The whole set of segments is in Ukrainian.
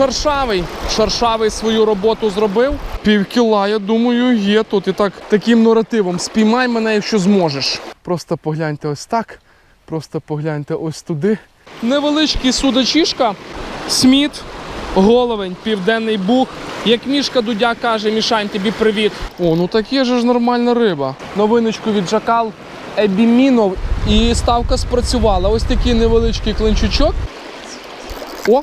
Шаршавий. Шаршавий свою роботу зробив. Пів кіла, я думаю, є тут. І так таким наративом. Спіймай мене, якщо зможеш. Просто погляньте ось так. Просто погляньте ось туди. Невеличкий судачішка, сміт, головень, південний бух. Як мішка Дудя каже, Мішань, тобі привіт. О, ну так є же ж нормальна риба. Новиночку від Джакал Ебімінов і ставка спрацювала. Ось такий невеличкий клинчучок. О!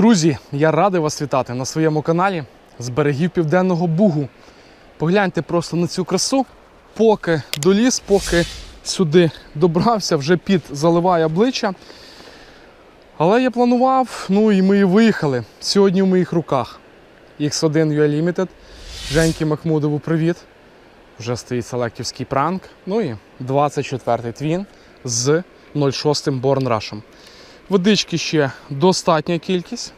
Друзі, я радий вас вітати на своєму каналі з берегів Південного Бугу. Погляньте просто на цю красу. Поки доліз, поки сюди добрався, вже під заливає обличчя. Але я планував, ну і ми і виїхали. Сьогодні в моїх руках X1 UA Limited. Женьки Махмудову привіт. Вже стоїть селектівський пранк. Ну і 24-й твін з 06 Born Rush. Водички ще достатня кількість.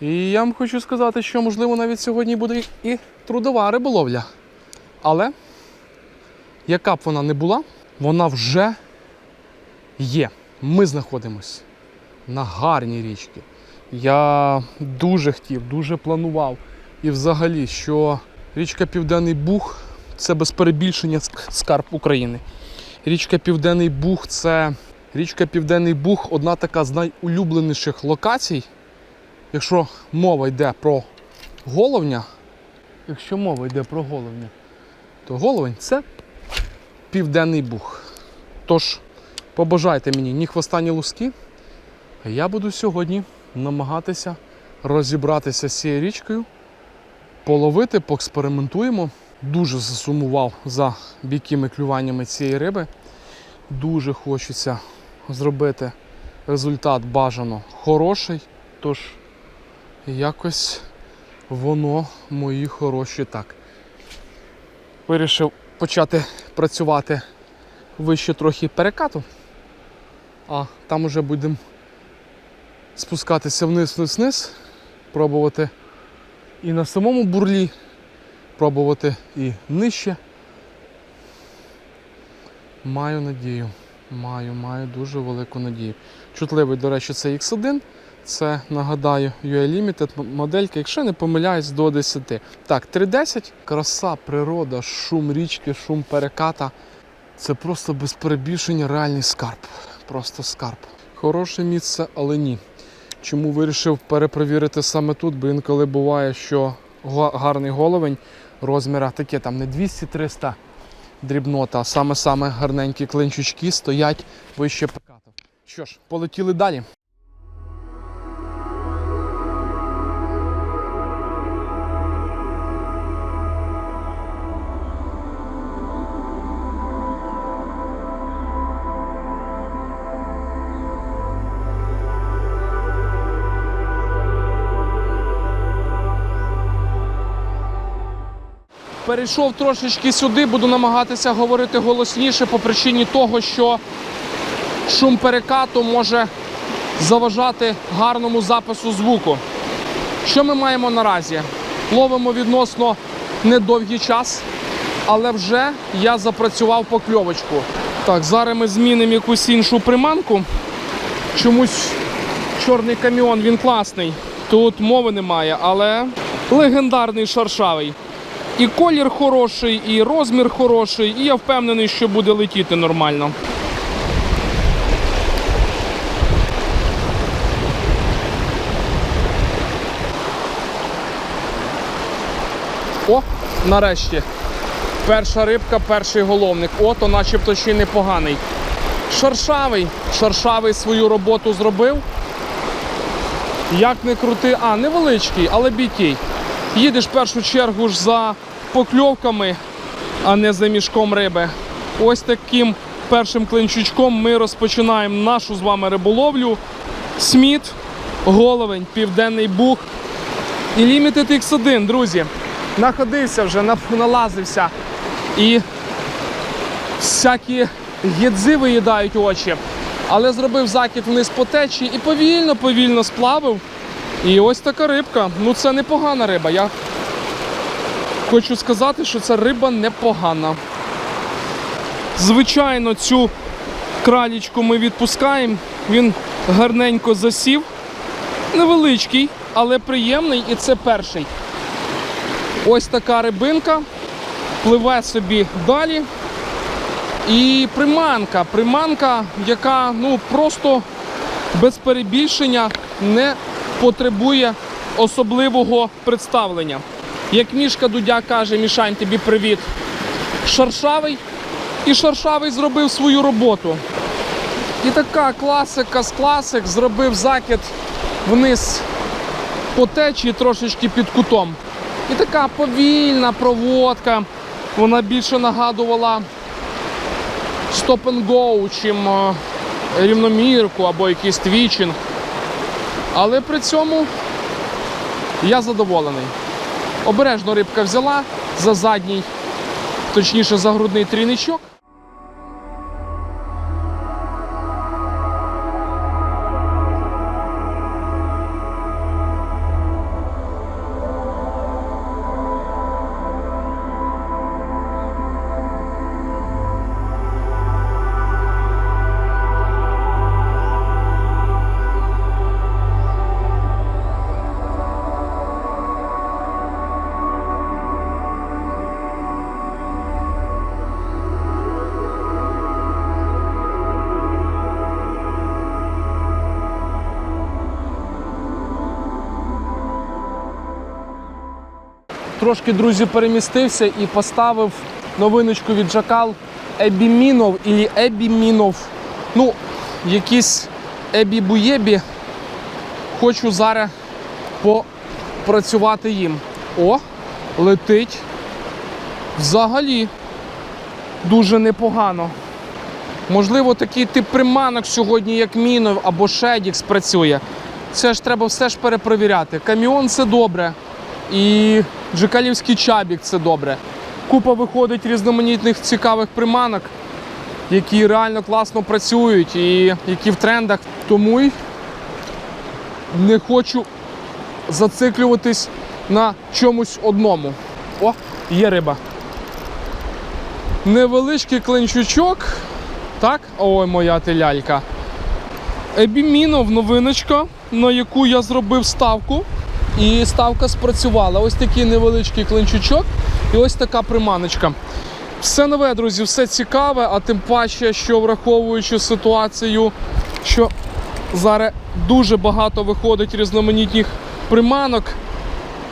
І я вам хочу сказати, що можливо навіть сьогодні буде і трудова риболовля. Але яка б вона не була, вона вже є. Ми знаходимось на гарній річці. Я дуже хотів, дуже планував. І взагалі, що річка Південний Буг це без перебільшення скарб України. Річка Південний Буг це Річка Південний Буг одна така з найулюбленіших локацій. Якщо мова йде про головня, якщо мова йде про головня, то головень це Південний Буг. Тож, побажайте мені ні хвоста, ні луски. А я буду сьогодні намагатися розібратися з цією річкою, половити, поекспериментуємо. Дуже засумував за бійкими клюваннями цієї риби. Дуже хочеться зробити результат бажано хороший. Тож якось воно мої хороші так. Вирішив почати працювати вище трохи перекату, а там уже будемо спускатися вниз, вниз, вниз, пробувати і на самому бурлі, пробувати і нижче. Маю надію. Маю, маю дуже велику надію. Чутливий, до речі, це X1. Це, нагадаю, UA Limited моделька, якщо не помиляюсь, до 10. Так, 310. Краса, природа, шум річки, шум переката. Це просто без перебільшення реальний скарб. Просто скарб. Хороше місце, але ні. Чому вирішив перепровірити саме тут, бо інколи буває, що гарний головень розміра таке там не 200-300 дрібнота, саме-саме гарненькі клинчучки стоять вище пекату. Що ж, полетіли далі. Перейшов трошечки сюди, буду намагатися говорити голосніше по причині того, що шум перекату може заважати гарному запису звуку. Що ми маємо наразі? Ловимо відносно недовгий час, але вже я запрацював покльовочку. Так, зараз ми змінимо якусь іншу приманку. Чомусь чорний каміон, він класний. Тут мови немає, але легендарний шаршавий. І колір хороший, і розмір хороший, і я впевнений, що буде летіти нормально. О, нарешті. Перша рибка, перший головник. О, то начебто ще й непоганий. Шаршавий. Шаршавий свою роботу зробив. Як не крути, а невеличкий, але бійкий. Їдеш в першу чергу ж за покльовками, а не за мішком риби. Ось таким першим клинчучком ми розпочинаємо нашу з вами риболовлю. Сміт, головень, південний буг і Limited X1, друзі. Находився вже, налазився. І всякі гідзи виїдають очі. Але зробив закид вниз по течії і повільно-повільно сплавив. І ось така рибка. Ну це непогана риба. Я хочу сказати, що ця риба непогана. Звичайно, цю кралічку ми відпускаємо. Він гарненько засів. Невеличкий, але приємний, і це перший. Ось така рибинка. Пливе собі далі. І приманка. Приманка, яка ну просто без перебільшення не потребує особливого представлення. Як мішка Дудя каже, Мішань, тобі привіт. Шаршавий. І Шаршавий зробив свою роботу. І така класика з класик зробив закид вниз по течії трошечки під кутом. І така повільна проводка. Вона більше нагадувала stop and go, чим е, рівномірку або якийсь твічинг. Але при цьому я задоволений. Обережно рибка взяла за задній, точніше за грудний трійничок. Трошки, друзі, перемістився і поставив новиночку від Джакал Ебімінов і Ебімінов. Ну, якісь Ебі-Буєбі. Хочу зараз попрацювати їм. О, летить. Взагалі дуже непогано. Можливо, такий тип приманок сьогодні, як Мінов або Шедікс працює. Це ж треба все ж перепровіряти. Каміон це добре. І Джекалівський чабік це добре. Купа виходить різноманітних цікавих приманок, які реально класно працюють і які в трендах. Тому й не хочу зациклюватись на чомусь одному. О, є риба. Невеличкий клинчучок. Так, ой, моя ти лялька. Ебімінов новиночка, на яку я зробив ставку. І ставка спрацювала. Ось такий невеличкий клинчучок і ось така приманочка. Все нове, друзі, все цікаве, а тим паче, що враховуючи ситуацію, що зараз дуже багато виходить різноманітних приманок,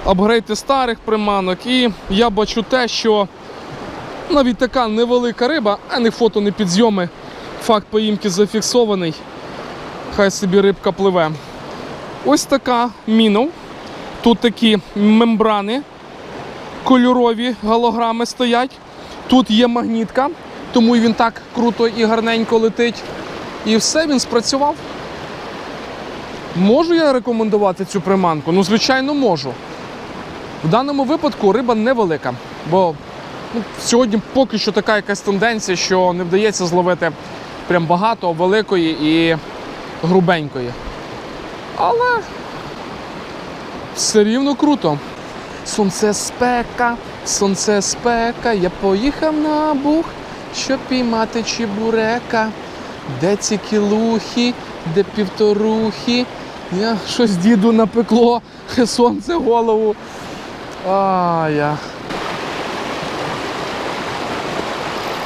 апгрейти старих приманок. І я бачу те, що навіть така невелика риба, а не фото, не підзйоми, факт поїмки зафіксований. Хай собі рибка пливе. Ось така мінов. Тут такі мембрани кольорові голограми стоять. Тут є магнітка, тому він так круто і гарненько летить. І все, він спрацював. Можу я рекомендувати цю приманку? Ну, звичайно, можу. В даному випадку риба невелика, бо ну, сьогодні поки що така якась тенденція, що не вдається зловити прям багато великої і грубенької. Але все рівно круто. Сонце спека, сонце спека, я поїхав на бух, щоб піймати чебурека. Де ці кілухи, де півторухи. Я щось діду напекло, сонце голову. А, я.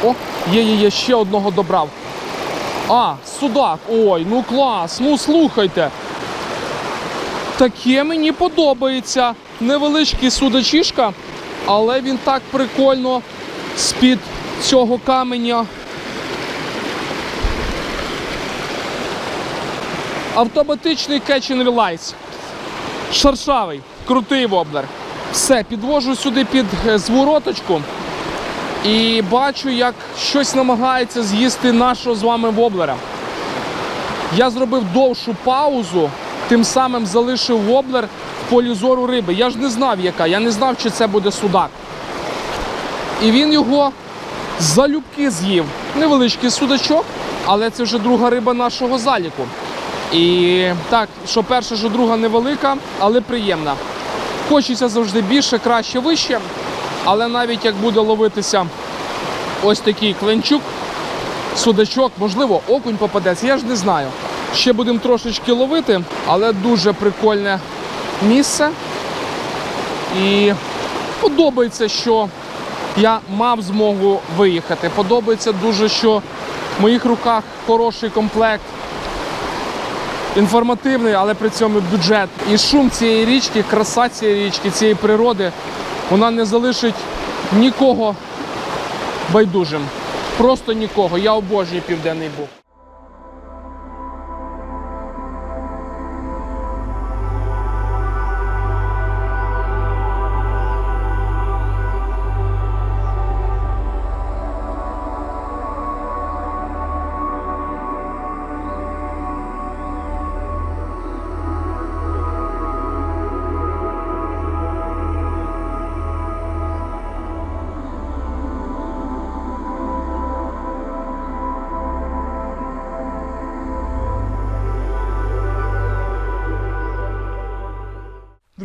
О, є, є, є, ще одного добрав. А, судак. Ой, ну клас. Ну слухайте. Таке мені подобається. Невеличкий судачишка, але він так прикольно з-під цього каменя. Автоматичний catch and. Шаршавий, крутий воблер. Все, підвожу сюди під е, звороточку. І бачу, як щось намагається з'їсти нашого з вами воблера. Я зробив довшу паузу, тим самим залишив воблер в полі зору риби. Я ж не знав, яка, я не знав, чи це буде судак. І він його залюбки з'їв. Невеличкий судачок, але це вже друга риба нашого заліку. І так, що перша, що друга невелика, але приємна. Хочеться завжди більше, краще, вище. Але навіть як буде ловитися ось такий кленчук, судачок, можливо, окунь попадеться, я ж не знаю. Ще будемо трошечки ловити, але дуже прикольне місце. І подобається, що я мав змогу виїхати. Подобається дуже, що в моїх руках хороший комплект. Інформативний, але при цьому бюджет. І шум цієї річки, краса цієї річки, цієї природи, вона не залишить нікого байдужим. Просто нікого. Я обожнюю південний буг.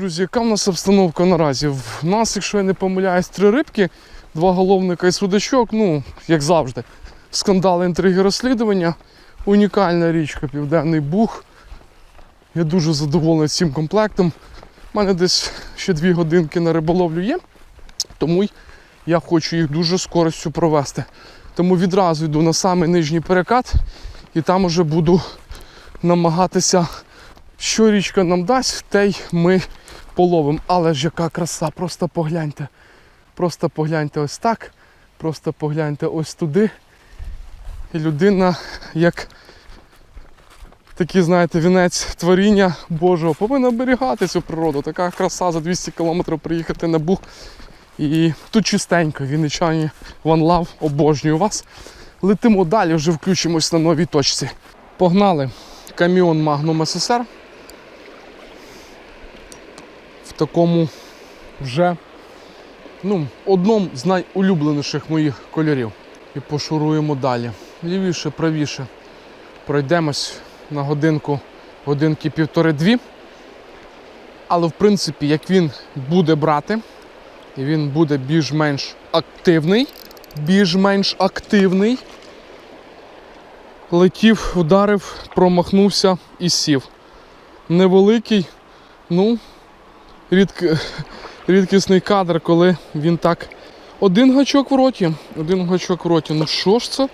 Друзі, яка в нас обстановка наразі? В нас, якщо я не помиляюсь, три рибки, два головника і судачок, ну, як завжди. Скандали, інтриги, розслідування. Унікальна річка Південний Буг. Я дуже задоволений цим комплектом. У мене десь ще дві годинки на риболовлю є, тому я хочу їх дуже з користю провести. Тому відразу йду на самий нижній перекат і там уже буду намагатися, що річка нам дасть, те й ми половимо. Але ж яка краса, просто погляньте. Просто погляньте ось так, просто погляньте ось туди. І людина, як такий, знаєте, вінець творіння Божого, повинна оберігати цю природу. Така краса за 200 кілометрів приїхати на Буг. І тут чистенько, вінничані, One Love, обожнюю вас. Летимо далі, вже включимось на новій точці. Погнали. Каміон Magnum СССР. Такому вже ну, одному з найулюбленіших моїх кольорів. І пошуруємо далі. Лівіше, правіше. Пройдемось на годинку, годинки півтори-дві. Але в принципі, як він буде брати, і він буде більш-менш активний, більш-менш активний. Летів, вдарив, промахнувся і сів. Невеликий, ну, рідк... рідкісний кадр, коли він так. Один гачок в роті, один гачок в роті. Ну що ж це?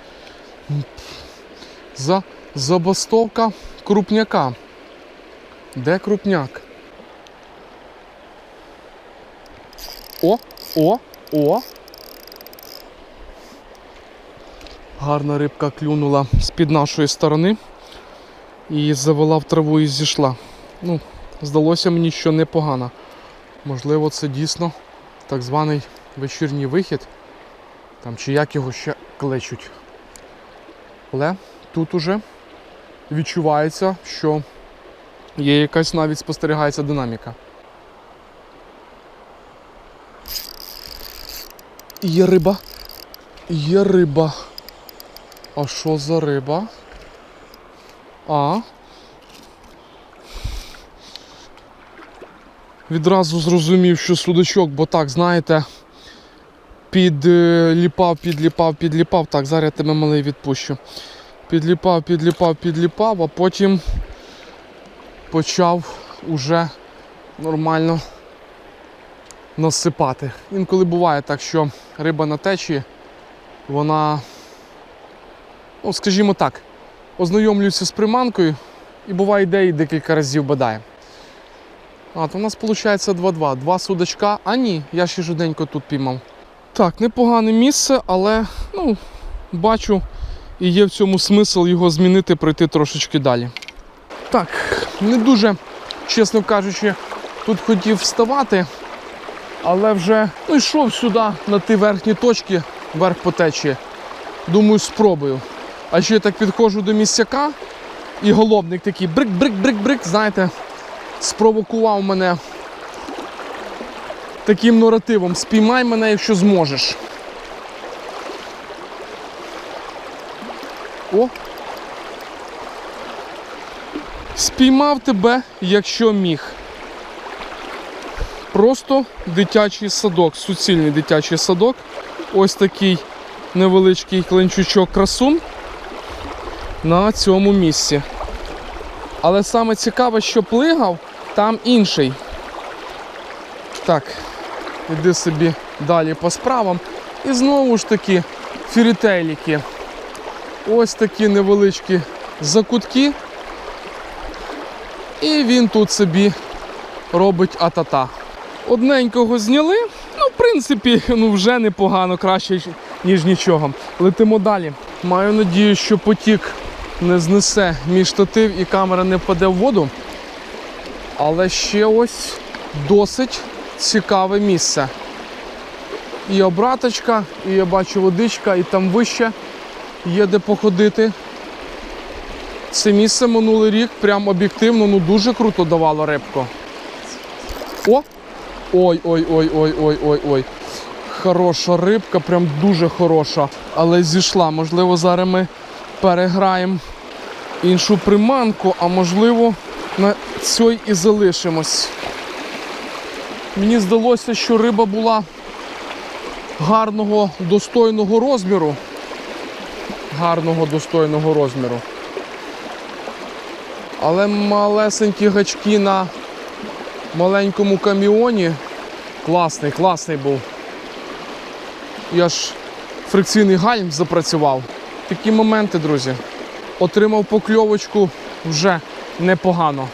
За забастовка крупняка. Де крупняк? О, о, о. Гарна рибка клюнула з-під нашої сторони і завела в траву і зійшла. Ну, здалося мені, що непогано. Можливо, це дійсно так званий вечірній вихід, там чи як його ще кличуть. Але тут уже відчувається, що є якась навіть спостерігається динаміка. Є риба. Є риба. А що за риба? А. Відразу зрозумів, що судачок, бо так, знаєте, підліпав, підліпав, підліпав. Так, зараз я тебе малий відпущу. Підліпав, підліпав, підліпав, а потім почав уже нормально насипати. Інколи буває так, що риба на течії, вона, ну, скажімо так, ознайомлюється з приманкою і буває йде і декілька разів бадає. А, то у нас виходить 2-2. Два судачка. А ні, я ще жуденько тут піймав. Так, непогане місце, але ну, бачу, і є в цьому смисл його змінити, пройти трошечки далі. Так, не дуже, чесно кажучи, тут хотів вставати, але вже ну, йшов сюди на ті верхні точки, вверх по течії. Думаю, спробую. А ще я так підходжу до місцяка, і голобник такий брик-брик-брик-брик, знаєте, спровокував мене таким наративом. Спіймай мене, якщо зможеш. О! Спіймав тебе, якщо міг. Просто дитячий садок, суцільний дитячий садок. Ось такий невеличкий кленчучок красун на цьому місці. Але саме цікаве, що плигав, там інший. Так, іди собі далі по справам. І знову ж таки фірітейліки. Ось такі невеличкі закутки. І він тут собі робить атата. Одненького зняли. Ну, в принципі, ну вже непогано, краще, ніж нічого. Летимо далі. Маю надію, що потік не знесе мій штатив і камера не впаде в воду. Але ще ось досить цікаве місце. І обраточка, і я бачу водичка, і там вище є де походити. Це місце минулий рік прям об'єктивно ну дуже круто давало рибку. О! Ой-ой-ой-ой-ой-ой-ой. Хороша рибка, прям дуже хороша. Але зійшла. Можливо, зараз ми переграємо іншу приманку, а можливо, на цій і залишимось. Мені здалося, що риба була гарного, достойного розміру. Гарного, достойного розміру. Але малесенькі гачки на маленькому каміоні. Класний, класний був. Я ж фрикційний гальм запрацював. Такі моменти, друзі. Отримав покльовочку вже непогано.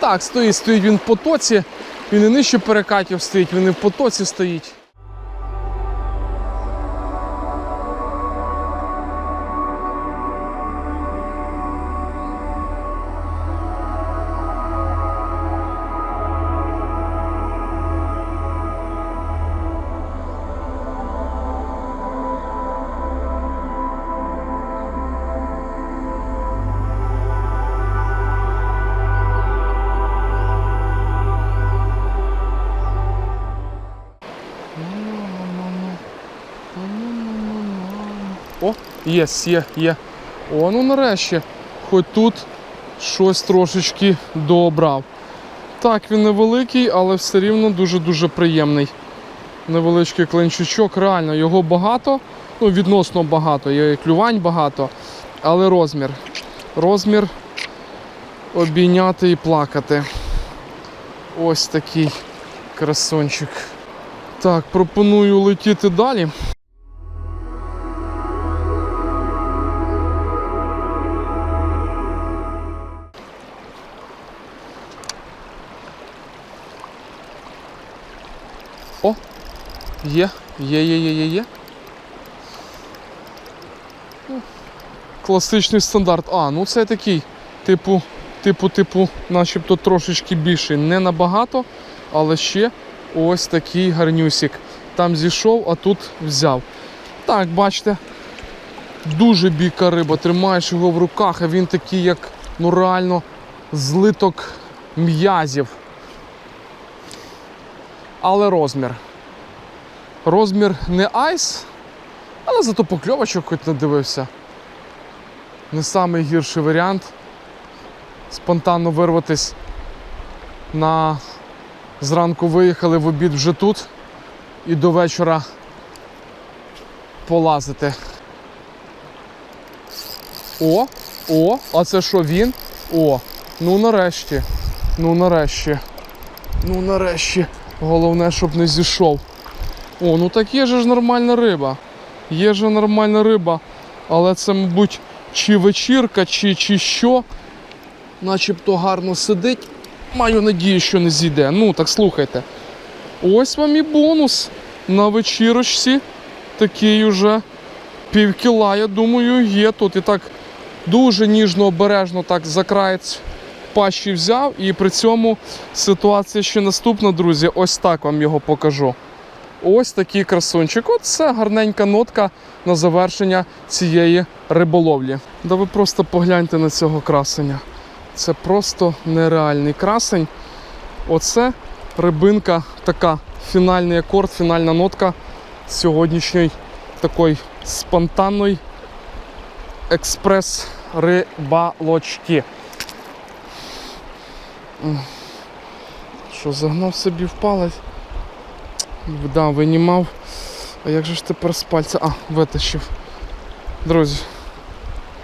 Так, стоїть, стоїть він в потоці. Він і нижче перекатів стоїть, він і в потоці стоїть. Є, є, є. О, ну нарешті. Хоч тут щось трошечки дообрав. Так, він невеликий, але все рівно дуже-дуже приємний. Невеличкий кленчучок, реально, його багато, ну, відносно багато, є клювань багато, але розмір. Розмір обійняти і плакати. Ось такий красончик. Так, пропоную летіти далі. Є, є, є, є, є, є. Класичний стандарт. А, ну це такий, типу, типу, типу, начебто трошечки більший. Не набагато, але ще ось такий гарнюсик. Там зійшов, а тут взяв. Так, бачите, дуже бійка риба. Тримаєш його в руках, а він такий, як ну реально злиток м'язів. Але розмір. Розмір не айс, але зато покльовочок хоч надивився. Не самий гірший варіант. Спонтанно вирватись на зранку виїхали в обід вже тут і до вечора полазити. О, о, а це що він? О, ну нарешті. Ну нарешті. Ну нарешті. Головне, щоб не зійшов. О, ну так є же ж нормальна риба. Є же нормальна риба. Але це, мабуть, чи вечірка, чи, чи що. Начебто гарно сидить. Маю надію, що не зійде. Ну, так слухайте. Ось вам і бонус на вечірочці. Такий уже пів кіла, я думаю, є тут. І так дуже ніжно, обережно так за краєць пащі взяв. І при цьому ситуація ще наступна, друзі. Ось так вам його покажу. Ось такий красунчик. От це гарненька нотка на завершення цієї риболовлі. Да ви просто погляньте на цього красення. Це просто нереальний красень. Оце рибинка, така фінальний акорд, фінальна нотка сьогоднішньої такої спонтанної експрес-рибалочки. Що, загнав собі в палець? Да, винімав. А як же ж тепер з пальця? А, витащив. Друзі,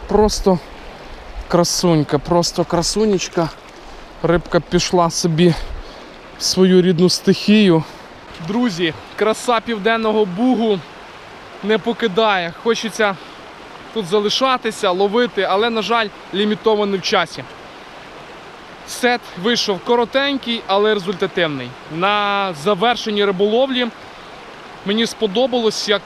просто красунька, просто красунечка. Рибка пішла собі в свою рідну стихію. Друзі, краса південного бугу не покидає. Хочеться тут залишатися, ловити, але, на жаль, лімітований в часі. Сет вийшов коротенький, але результативний. На завершенні риболовлі мені сподобалось, як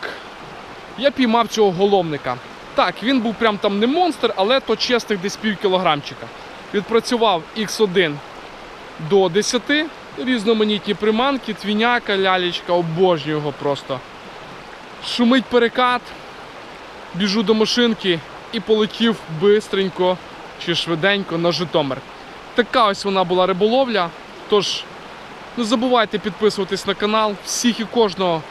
я піймав цього головника. Так, він був прям там не монстр, але то чистих десь пів кілограмчика. Відпрацював X1 до 10, різноманітні приманки, твіняка, лялечка, обожнюю його просто. Шумить перекат, біжу до машинки і полетів бистренько чи швиденько на Житомир. Така ось вона була риболовля. Тож не забувайте підписуватись на канал. Всіх і кожного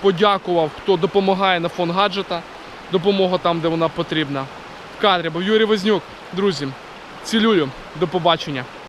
подякував, хто допомагає на фон гаджета. Допомога там, де вона потрібна. В кадрі був Юрій Вознюк. Друзі, цілюю. До побачення.